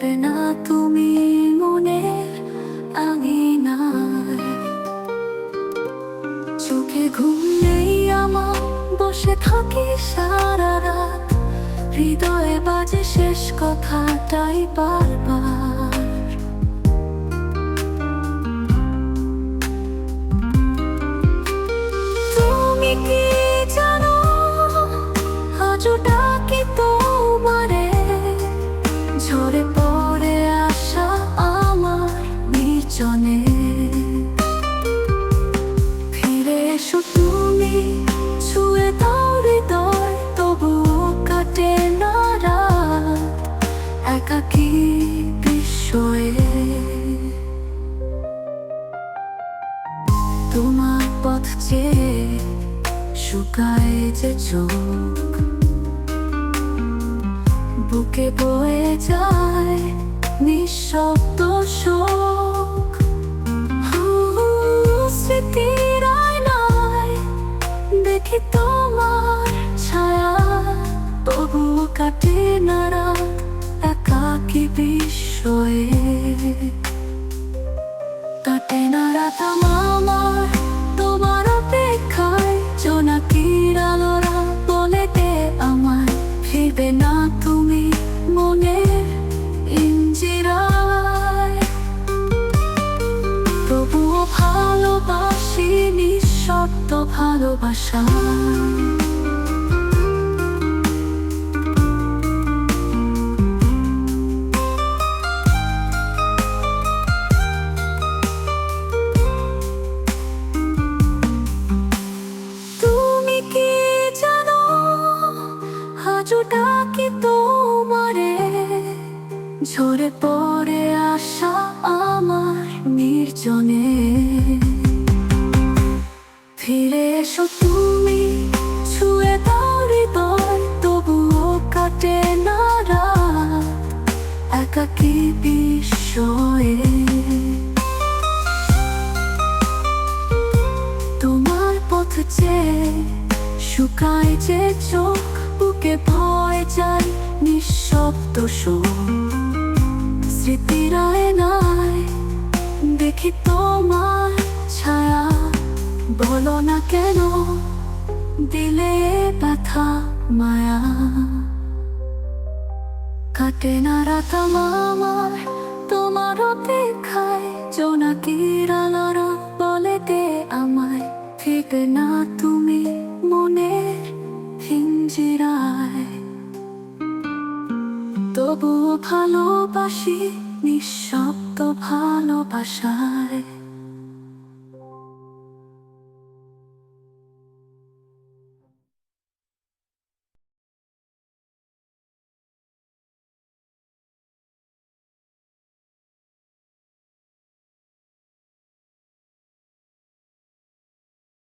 কাটে না তুমি চোখে ঘুম নেই আমার বসে থাকি সারা রাত। হৃদয়ে বাজে শেষ কথাটাই বারবার। আজও ডাকি তোমারে? ঝরে পড়ে আসা আমার নির্জনে। ফিরে এসো তুমি, ছুঁয়ে দাও তবুও কাটে না রাত একাকী তোমার পথ চেয়ে শুকায় যে চোখ। বুকে বয়ে যায়। তবুও ভালোবাসি নিঃশব্দ ভালোবাসা। কি তোমারে ঝরে পড়ে তুমি কাটে তোমার পথ চেয়ে শুকায় যে চোখ, বুকে ভয় যায় নিঃশব্দ শোক। স্মৃতির আয়নায় দেখি তোমার না কেন? দিলে ব্যথা, মায়া। কাটে না রাত আমার, তোমার অপেক্ষায়। জোনাকির আলোরা বলে দে আমায় ফিরবে না তুমি মনের হিঞ্জিরায়। তবুও ভালোবাসি, নিঃশব্দ ভালোবাসায়।